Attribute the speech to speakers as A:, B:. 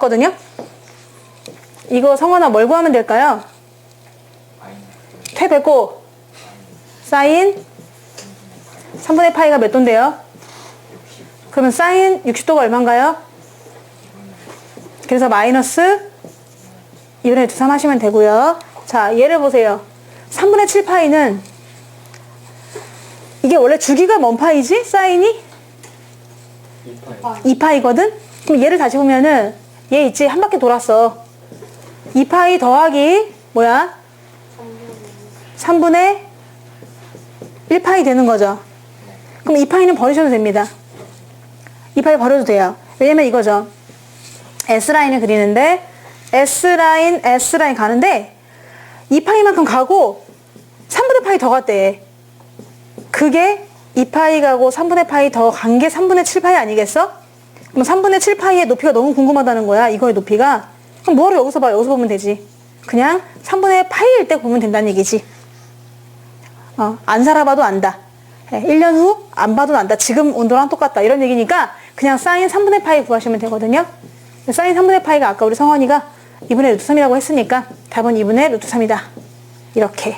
A: 거든요. 이거 성원아 뭘 구하면 될까요? 퇴배고 사인 3분의 파이가 몇 도인데요? 그러면 사인 60도가 얼마인가요? 그래서 마이너스 2분의 2, 3 하시면 되고요. 자, 얘를 보세요. 3분의 7 파이는 이게 원래 주기가 뭔 파이지? 사인이? 2파이거든? 그럼 얘를 다시 보면은 얘 있지? 한 바퀴 돌았어. 2파이 더하기 뭐야? 3분의 1파이 되는 거죠. 그럼 2파이는 버리셔도 됩니다. 2파이 버려도 돼요. 왜냐면 이거죠. S라인을 그리는데 S라인, S라인 가는데 2파이만큼 가고 3분의 파이 더 갔대. 그게 2파이 가고 3분의 파이 더 간 게 3분의 7파이 아니겠어? 그럼 3분의 7 파이의 높이가 너무 궁금하다는 거야. 이거의 높이가. 그럼 뭐하러 여기서 봐. 여기서 보면 되지. 그냥 3분의 파이일 때 보면 된다는 얘기지. 어, 안 살아봐도 안다. 예, 1년 후 안 봐도 안다. 지금 온도랑 똑같다. 이런 얘기니까 그냥 사인 3분의 파이 구하시면 되거든요. 사인 3분의 파이가 아까 우리 성원이가 2분의 루트 3이라고 했으니까 답은 2분의 루트 3이다. 이렇게.